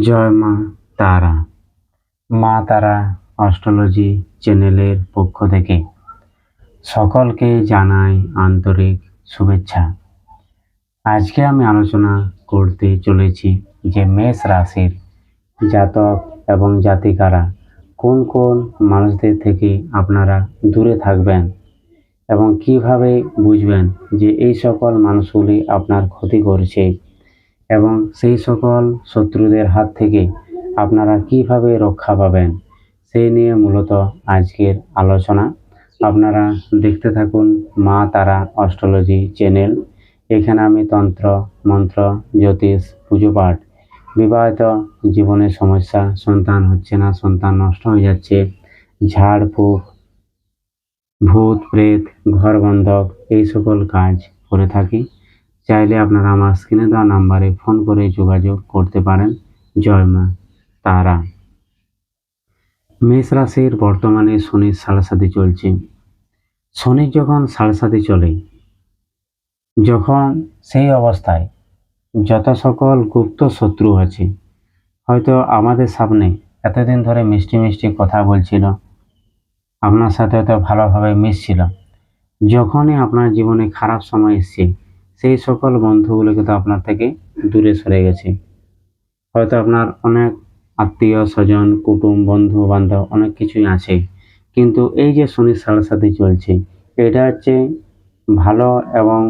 জয় মা তারা। মা তারা অস্ট্রোলজি চ্যানেলের পক্ষ থেকে সকলকে জানাই আন্তরিক শুভেচ্ছা। আজকে আমি আলোচনা করতে চলেছি যে মেষ রাশির জাতক এবং জাতিকারা কোন কোন মানুষদের থেকে আপনারা দূরে থাকবেন এবং কীভাবে বুঝবেন যে এই সকল মানুষগুলি আপনার ক্ষতি করছে এবং সেই সকল শত্রুদের হাত থেকে আপনারা কীভাবে রক্ষা পাবেন, সেই নিয়ে মূলত আজকের আলোচনা। আপনারা দেখতে থাকুন মা তারা অস্ট্রোলজি চ্যানেল। এখানে আমি তন্ত্র, মন্ত্র, জ্যোতিষ, পুজো পাঠ, বিবাহিত জীবনের সমস্যা, সন্তান হচ্ছে না, সন্তান নষ্ট হয়ে যাচ্ছে, ঝাড়, ফুঁক, ভূত, প্রেত ঘর বন্ধক এই সকল কাজ করে থাকি। চাইলে আপনারা আমার স্ক্রিনে দেওয়া নাম্বারে ফোন করে যোগাযোগ করতে পারেন। জয় মা তারা। মেষ রাশির বর্তমানে শনির সাড়ে চলছে। শনির যখন সাড়ে চলে, যখন সেই অবস্থায় যত সকল গুপ্ত শত্রু আছে, হয়তো আমাদের সামনে এতদিন ধরে মিষ্টি মিষ্টি কথা বলছিল, আপনার সাথে হয়তো ভালোভাবে মিশছিল। যখনই আপনার জীবনে খারাপ সময় এসছে সেই সকল বন্ধুগুলো কিন্তু আপনার থেকে দূরে সরে গেছে। হয়তো আপনার অনেক আত্মীয় স্বজন, কুটুম, বন্ধু, বান্ধব অনেক কিছুই আছে। কিন্তু এই যে শনির সাড়ে সাথে চলছে, এটা হচ্ছে ভালো এবং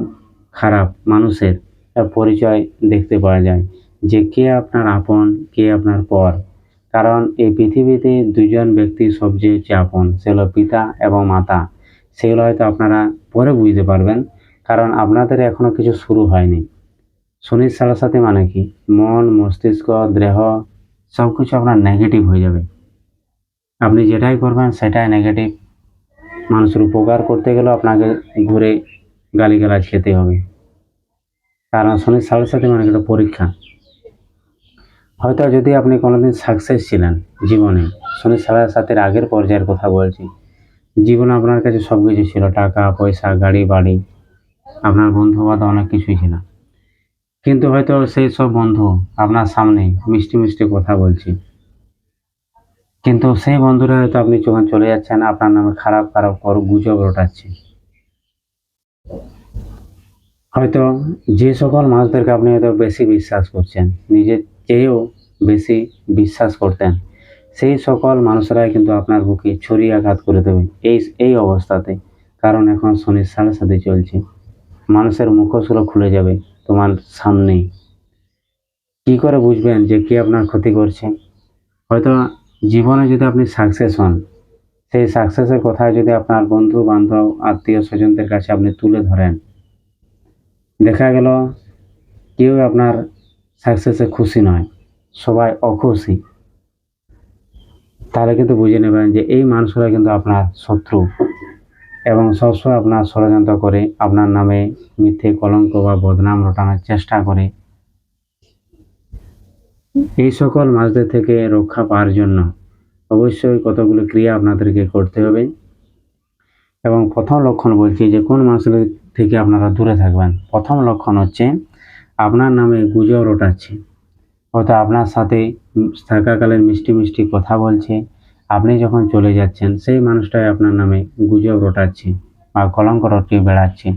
খারাপ মানুষের পরিচয় দেখতে পাওয়া যায় যে কে আপনার আপন, কে আপনার পর। কারণ এই পৃথিবীতে দুজন ব্যক্তি সবচেয়ে হচ্ছে আপন সেগুলো পিতা এবং মাতা। সেগুলো হয়তো আপনারা পরে বুঝতে পারবেন। কারণ আপনাদের এখনও কিছু শুরু হয়নি। শনির সাড়ে সাথে মানে কি? মন, মস্তিষ্ক, দেহ সব কিছু আপনার নেগেটিভ হয়ে যাবে। আপনি যেটাই করবেন, সেটাই নেগেটিভ মানুষের উপকার করতে গেলেও আপনাকে ঘুরে গালিগালাজ খেতে হবে। কারণ শনির সাড়ে সাথে মানে একটা পরীক্ষা। হয়তো যদি আপনি কোনোদিন সাকসেস ছিলেন জীবনে শনির সাড়ে সাতের আগের পর্যায়ের কথা বলছি। জীবনে আপনার কাছে সব কিছু ছিল, টাকা, পয়সা, গাড়ি, বাড়ি। আপনার বন্ধু বান্ধব অনেক কিছুই ছিল। কিন্তু হয়তো সেই সব বন্ধু আপনার সামনে মিষ্টি মিষ্টি কথা বলছি। কিন্তু সেই বন্ধুরা হয়তো আপনি যখন চলে যাচ্ছেন, আপনার নামে খারাপ খারাপ কর গুজব রটাচ্ছে। হয়তো যে সকল মানুষদেরকে আপনি হয়তো বেশি বিশ্বাস করছেন, নিজের চেয়েও বেশি বিশ্বাস করতেন, সেই সকল মানুষরাই কিন্তু আপনার বুকে ছড়িয়ে আঘাত করে দেবে এই এই অবস্থাতে। কারণ এখন শনির সাড়ে সাথে চলছে। মানুষের মুখোশগুলো খুলে যাবে তোমার সামনেই কি করে বুঝবেন যে কে আপনার ক্ষতি করছে? হয়তো জীবনে যদি আপনি সাকসেস হন, সেই সাকসেসের কথা যদি আপনার বন্ধু, বান্ধব, আত্মীয়, স্বজনদের কাছে আপনি তুলে ধরেন, দেখা গেল কেউ আপনার সাকসেসে খুশি নয়, সবাই অখুশি। তাহলে কিন্তু বুঝে নেবেন যে এই মানুষরা কিন্তু আপনার শত্রু। এবং সবসময় আপনার ষড়যন্ত্র করে, আপনার নামে মিথ্যে কলঙ্ক বা বদনাম রটানোর চেষ্টা করে। এই সকল মাছদের থেকে রক্ষা পাওয়ার জন্য অবশ্যই কতগুলো ক্রিয়া আপনাদেরকে করতে হবে। এবং প্রথম লক্ষণ বলছি যে, কোন মানুষগুলো থেকে আপনারা দূরে থাকবেন? প্রথম লক্ষণ হচ্ছে, আপনার নামে গুজব রটাচ্ছে। অর্থাৎ আপনার সাথে থাকাকালীন মিষ্টি মিষ্টি কথা বলছে আপনি যখন চলে যাচ্ছেন, সেই মানুষটাই আপনার নামে গুজব রটাচ্ছে বা কলঙ্ক রটিয়ে বেড়াচ্ছে।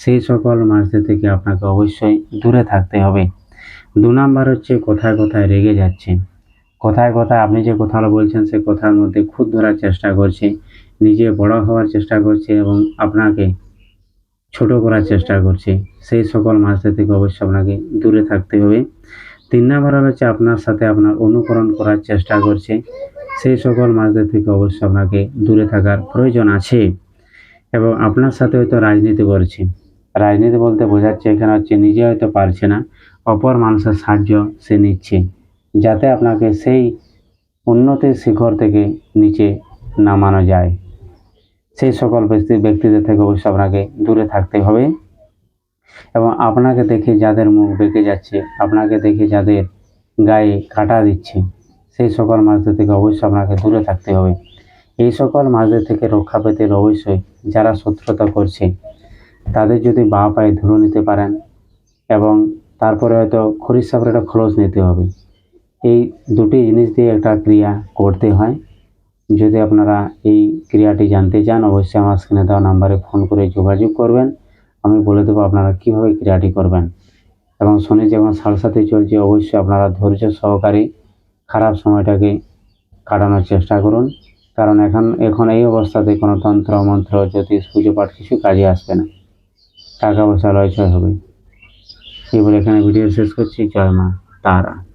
সেই সকল মানুষদের থেকে আপনাকে অবশ্যই দূরে থাকতে হবে। দু নাম্বার হচ্ছে কোথায় কোথায় রেগে যাচ্ছে। কোথায় কোথায় আপনি যে কথাটা বলছেন, সে কথার মধ্যে খুদ ধরার চেষ্টা করছে, নিজে বড় হওয়ার চেষ্টা করছে এবং আপনাকে ছোট করার চেষ্টা করছে। সেই সকল মাছদের থেকে অবশ্যই আপনাকে দূরে থাকতে হবে। তিন নাম্বার হচ্ছে আপনার সাথে আপনার অনুকরণ করার চেষ্টা করছে। সেই সকল মাছদের থেকে অবশ্যই আপনাকে দূরে থাকার প্রয়োজন আছে। এবং আপনার সাথে হয়তো রাজনীতি করছে। রাজনীতি বলতে বোঝাচ্ছে এখানে হচ্ছে নিজে হয়তো পারছে না, অপর মানুষের সাহায্য সে নিচ্ছে, যাতে আপনাকে সেই উন্নতির শিখর থেকে নিচে নামানো যায়। সেই সকল ব্যক্তি, ব্যক্তিদের থেকে অবশ্যই আপনাকে দূরে থাকতে হবে। এবং আপনাকে দেখে যাদের মুখ বেঁকে যাচ্ছে, আপনাকে দেখে যাদের গায়ে কাটা দিচ্ছে সেই সকল মাছদের থেকে অবশ্যই আপনাকে দূরে থাকতে হবে। এই সকল মাছদের থেকে রক্ষা পেতে অবশ্যই যারা শত্রুতা করছে, তাদের যদি বা পায়ে ধরে নিতে পারেন এবং তারপরে হয়তো খরিদ সাপের একটা খরচ নিতে হবে। এই দুটি জিনিস দিয়ে একটা ক্রিয়া করতে হয়। যদি আপনারা এই ক্রিয়াটি জানতে চান, অবশ্যই আমার স্ক্রিনে দেওয়া নাম্বারে ফোন করে যোগাযোগ করবেন। আমি বলে দেবো আপনারা কীভাবে ক্রিয়াটি করবেন। এবং শনি যখন সালসাতে চলছে, অবশ্যই আপনারা ধৈর্য সহকারে সময়টাকে কাটানোর চেষ্টা করুন। কারণ এখন এখন এই অবস্থাতে কোনো তন্ত্র, মন্ত্র, জ্যোতিষ, পুজো পাঠ কিছু কাজে আসবে না। টাকা পয়সা লয়ছয় হবে। এই বলে এখানে ভিডিও শেষ করছি। জয় মা, তারা।